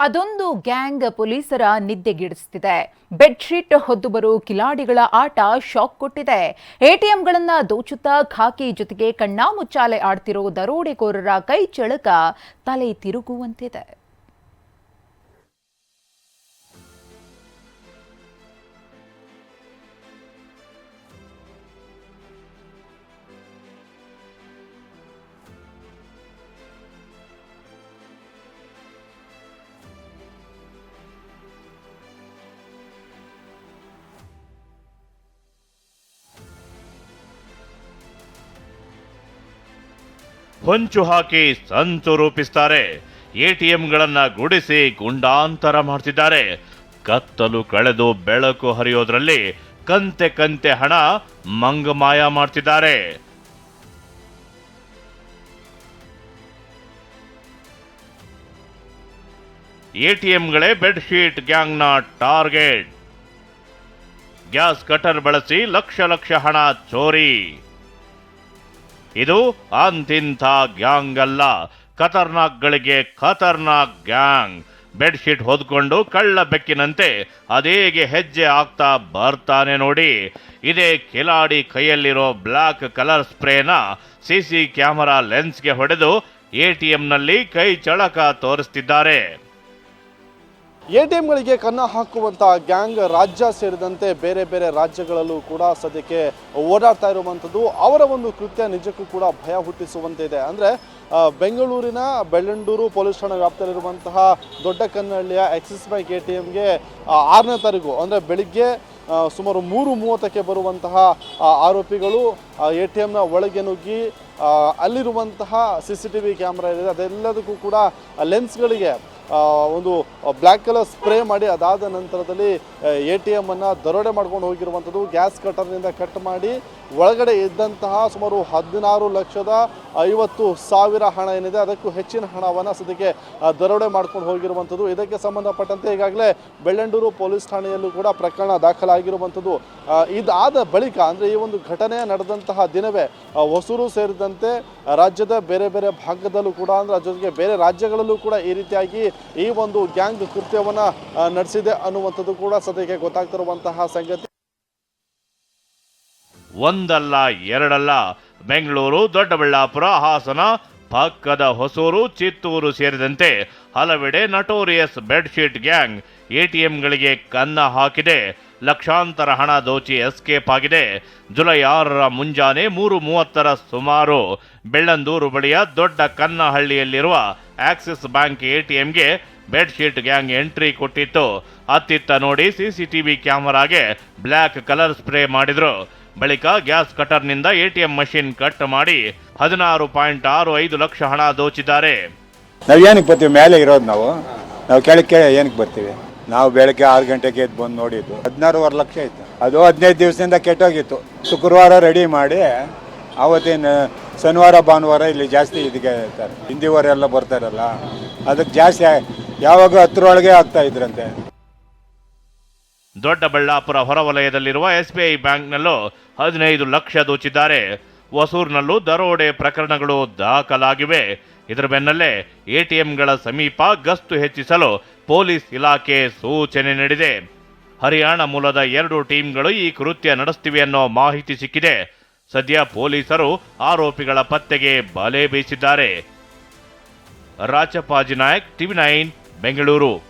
ಅದೊಂದು ಗ್ಯಾಂಗ್ ಪೊಲೀಸರ ನಿದ್ದೆಗಿಡಿಸುತ್ತಿದೆ ಬೆಡ್ಶೀಟ್ ಹೊದ್ದುಬರು ಕಿಲಾಡಿಗಳ ಆಟ ಶಾಕ್ ಕೊಟ್ಟಿದೆ. ಎಟಿಎಂಗಳನ್ನ ದೋಚುತ್ತಾ ಖಾಕಿ ಜೊತೆಗೆ ಕಣ್ಣಾಮುಚ್ಚಾಲೆ ಆಡ್ತಿರೋ ದರೋಡೆಕೋರರ ಕೈ ಚಳಕ ತಲೆ ತಿರುಗುವಂತಿದೆ. ಹೊಂಚು ಹಾಕಿ ಸಂಚು ರೂಪಿಸ್ತಾರೆ. ಎಟಿಎಂಗಳನ್ನ ಗುಡಿಸಿ ಗುಂಡಾಂತರ ಮಾಡ್ತಿದ್ದಾರೆ. ಕತ್ತಲು ಕಳೆದು ಬೆಳಕು ಹರಿಯೋದ್ರಲ್ಲಿ ಕಂತೆ ಕಂತೆ ಹಣ ಮಂಗಮಾಯ ಮಾಡ್ತಿದ್ದಾರೆ. ಎಟಿಎಂಗಳೇ ಬೆಡ್ಶೀಟ್ ಗ್ಯಾಂಗ್ನ ಟಾರ್ಗೆಟ್. ಗ್ಯಾಸ್ ಕಟರ್ ಬಳಸಿ ಲಕ್ಷ ಲಕ್ಷ ಹಣ ಚೋರಿ. ಇದು ಅಂತಿಂಥ ಗ್ಯಾಂಗ್ ಅಲ್ಲ ಖತರ್ನಾಕ್ಗಳಿಗೆ ಖತರ್ನಾಕ್ ಗ್ಯಾಂಗ್. ಬೆಡ್ಶೀಟ್ ಹೊದ್ಕೊಂಡು ಕಳ್ಳ ಬೆಕ್ಕಿನಂತೆ ಅದೇಗೆ ಹೆಜ್ಜೆ ಆಗ್ತಾ ಬರ್ತಾನೆ ನೋಡಿ. ಇದೇ ಕಿಲಾಡಿ ಕೈಯಲ್ಲಿರೋ ಬ್ಲ್ಯಾಕ್ ಕಲರ್ ಸ್ಪ್ರೇನ ಸಿಸಿ ಕ್ಯಾಮರಾ ಲೆನ್ಸ್ಗೆ ಹೊಡೆದು ಎ ಟಿ ಎಂನಲ್ಲಿ ಕೈ ಚಳಕ ತೋರಿಸ್ತಿದ್ದಾರೆ. ಎಟಿಎಂಗಳಿಗೆ ಕನ್ನ ಹಾಕುವಂಥ ಗ್ಯಾಂಗ್ ರಾಜ್ಯ ಸೇರಿದಂತೆ ಬೇರೆ ಬೇರೆ ರಾಜ್ಯಗಳಲ್ಲೂ ಕೂಡ ಸದ್ಯಕ್ಕೆ ಓಡಾಡ್ತಾ ಇರುವಂಥದ್ದು. ಅವರ ಒಂದು ಕೃತ್ಯ ನಿಜಕ್ಕೂ ಕೂಡ ಭಯ ಹುಟ್ಟಿಸುವಂತೆ ಇದೆ ಅಂದರೆ ಬೆಂಗಳೂರಿನ ಬೆಳ್ಳಂಡೂರು ಪೊಲೀಸ್ ಠಾಣೆ ವ್ಯಾಪ್ತಿಯಲ್ಲಿರುವಂತಹ ದೊಡ್ಡ ಕನ್ನಳ್ಳಿಯ ಎಕ್ಸಿಸ್ ಬ್ಯಾಂಕ್ ಎ ಟಿ ಎಮ್ಗೆ ಆರನೇ ತಾರೀಕು, ಅಂದರೆ ಬೆಳಿಗ್ಗೆ ಸುಮಾರು ಮೂರು ಮೂವತ್ತಕ್ಕೆ ಬರುವಂತಹ ಆರೋಪಿಗಳು ಎ ಟಿ ಎಮ್ನ ಒಳಗೆ ನುಗ್ಗಿ ಅಲ್ಲಿರುವಂತಹ C C T V camera ಇದೆ. ಅದೆಲ್ಲದಕ್ಕೂ ಕೂಡ ಲೆನ್ಸ್ಗಳಿಗೆ ಒಂದು ಬ್ಲ್ಯಾಕ್ ಕಲರ್ ಸ್ಪ್ರೇ ಮಾಡಿ ಅದಾದ ನಂತರದಲ್ಲಿ ಎ ಟಿ ಎಮ್ಮನ್ನು ದರೋಡೆ ಮಾಡ್ಕೊಂಡು ಹೋಗಿರುವಂಥದ್ದು. ಗ್ಯಾಸ್ ಕಟರ್ನಿಂದ ಕಟ್ ಮಾಡಿ ಒಳಗಡೆ ಇದ್ದಂತಹ ಸುಮಾರು ಹದಿನಾರು ಲಕ್ಷದ ಐವತ್ತು ಸಾವಿರ ಹಣ ಏನಿದೆ, ಅದಕ್ಕೂ ಹೆಚ್ಚಿನ ಹಣವನ್ನು ಸದ್ಯಕ್ಕೆ ದರೋಡೆ ಮಾಡ್ಕೊಂಡು ಹೋಗಿರುವಂಥದ್ದು. ಇದಕ್ಕೆ ಸಂಬಂಧಪಟ್ಟಂತೆ ಈಗಾಗಲೇ ಬೆಳ್ಳಂಡೂರು ಪೊಲೀಸ್ ಠಾಣೆಯಲ್ಲೂ ಕೂಡ ಪ್ರಕರಣ ದಾಖಲಾಗಿರುವಂಥದ್ದು. ಇದಾದ ಬಳಿಕ, ಅಂದರೆ ಈ ಒಂದು ಘಟನೆ ನಡೆದಂತಹ ದಿನವೇ ಹೊಸೂರು ಸೇರಿದಂತೆ ರಾಜ್ಯದ ಬೇರೆ ಬೇರೆ ಭಾಗದಲ್ಲೂ ಕೂಡ, ಅಂದರೆ ಅದ್ರ ಜೊತೆಗೆ ಬೇರೆ ರಾಜ್ಯಗಳಲ್ಲೂ ಕೂಡ ಈ ರೀತಿಯಾಗಿ ಈ ಒಂದು ಗ್ಯಾಂಗ್ ಕೃತ್ಯವನ್ನು ನಡೆಸಿದೆ ಅನ್ನುವಂಥದ್ದು ಕೂಡ ಸದ್ಯಕ್ಕೆ ಗೊತ್ತಾಗ್ತಿರುವಂತಹ ಸಂಗತಿ. ಒಂದಲ್ಲ, ಎರಡಲ್ಲ, ಬೆಂಗಳೂರು, ದೊಡ್ಡಬಳ್ಳಾಪುರ, ಹಾಸನ, ಪಕ್ಕದ ಹೊಸೂರು, ಚಿತ್ತೂರು ಸೇರಿದಂತೆ ಹಲವೆಡೆ ನಟೋರಿಯಸ್ ಬೆಡ್ಶೀಟ್ ಗ್ಯಾಂಗ್ ಎಟಿಎಂಗಳಿಗೆ ಕನ್ನ ಹಾಕಿದೆ. ಲಕ್ಷಾಂತರ ಹಣ ದೋಚಿ ಎಸ್ಕೇಪ್ ಆಗಿದೆ. ಜುಲೈ ಆರರ ಮುಂಜಾನೆ ಮೂರು ಮೂವತ್ತರ ಸುಮಾರು ಬೆಳ್ಳಂದೂರು ಬಳಿಯ ದೊಡ್ಡ ಕನ್ನಹಳ್ಳಿಯಲ್ಲಿರುವ ಆಕ್ಸಿಸ್ ಬ್ಯಾಂಕ್ ಎಟಿಎಂಗೆ ಬೆಡ್ಶೀಟ್ ಗ್ಯಾಂಗ್ ಎಂಟ್ರಿ ಕೊಟ್ಟಿತ್ತು. ಅತ್ತಿತ್ತ ನೋಡಿ ಸಿಸಿಟಿವಿ ಕ್ಯಾಮೆರಾಗೆ ಬ್ಲ್ಯಾಕ್ ಕಲರ್ ಸ್ಪ್ರೇ ಮಾಡಿದ್ರು. ಬಳಿಕ ಗ್ಯಾಸ್ ಕಟರ್ನಿಂದ ಎಟಿಎಂ ಮಷಿನ್ ಕಟ್ ಮಾಡಿ ಹದಿನಾರು ಪಾಯಿಂಟ್ ಆರು ಐದು ಲಕ್ಷ ಹಣ ದೋಚಿದ್ದಾರೆ. ನಾವು ಏನಕ್ಕೆ ಬರ್ತೀವಿ? ಮೇಲೆ ಇರೋದು ನಾವು. ನಾವು ಕೆಳಕ್ಕೆ ಏನಕ್ಕೆ ಬರ್ತೀವಿ? ನಾವು ಬೆಳಗ್ಗೆ ಆರು ಗಂಟೆಗೆ ಎದ್ದು ಬಂದು ನೋಡಿದ್ದು. ಹದಿನಾರೂವರೆ ಲಕ್ಷ ಇತ್ತು. ಅದು ಹದಿನೈದು ದಿವಸದಿಂದ ಕೆಟ್ಟೋಗಿತ್ತು. ಶುಕ್ರವಾರ ರೆಡಿ ಮಾಡಿ ಆವತ್ತಿನ ಶನಿವಾರ, ಭಾನುವಾರ ಇಲ್ಲಿ ಜಾಸ್ತಿ ಇದಕ್ಕೆ ಇರ್ತಾರೆ. ಹಿಂದಿವರೆಲ್ಲ ಬರ್ತಾರಲ್ಲ ಅದಕ್ಕೆ ಜಾಸ್ತಿ ಯಾವಾಗ ಹತ್ತರೊಳಗೆ ಆಗ್ತಾ ಇದ್ರಂತೆ. ದೊಡ್ಡಬಳ್ಳಾಪುರ ಹೊರವಲಯದಲ್ಲಿರುವ ಎಸ್ಬಿಐ ಬ್ಯಾಂಕ್ನಲ್ಲೂ ಹದಿನೈದು ಲಕ್ಷ ದೋಚಿದ್ದಾರೆ. ಹೊಸೂರಿನಲ್ಲೂ ದರೋಡೆ ಪ್ರಕರಣಗಳು ದಾಖಲಾಗಿವೆ. ಇದರ ಬೆನ್ನಲ್ಲೇ ಎಟಿಎಂಗಳ ಸಮೀಪ ಗಸ್ತು ಹೆಚ್ಚಿಸಲು ಪೊಲೀಸ್ ಇಲಾಖೆ ಸೂಚನೆ ನೀಡಿದೆ. ಹರಿಯಾಣ ಮೂಲದ ಎರಡು ಟೀಮ್ಗಳು ಈ ಕೃತ್ಯ ನಡೆಸ್ತಿವೆ ಅನ್ನೋ ಮಾಹಿತಿ ಸಿಕ್ಕಿದೆ. ಸದ್ಯ ಪೊಲೀಸರು ಆರೋಪಿಗಳ ಪತ್ತೆಗೆ ಬಲೆ ಬೀಸಿದ್ದಾರೆ. Rachapaji Nayak, TV nine, Bengaluru.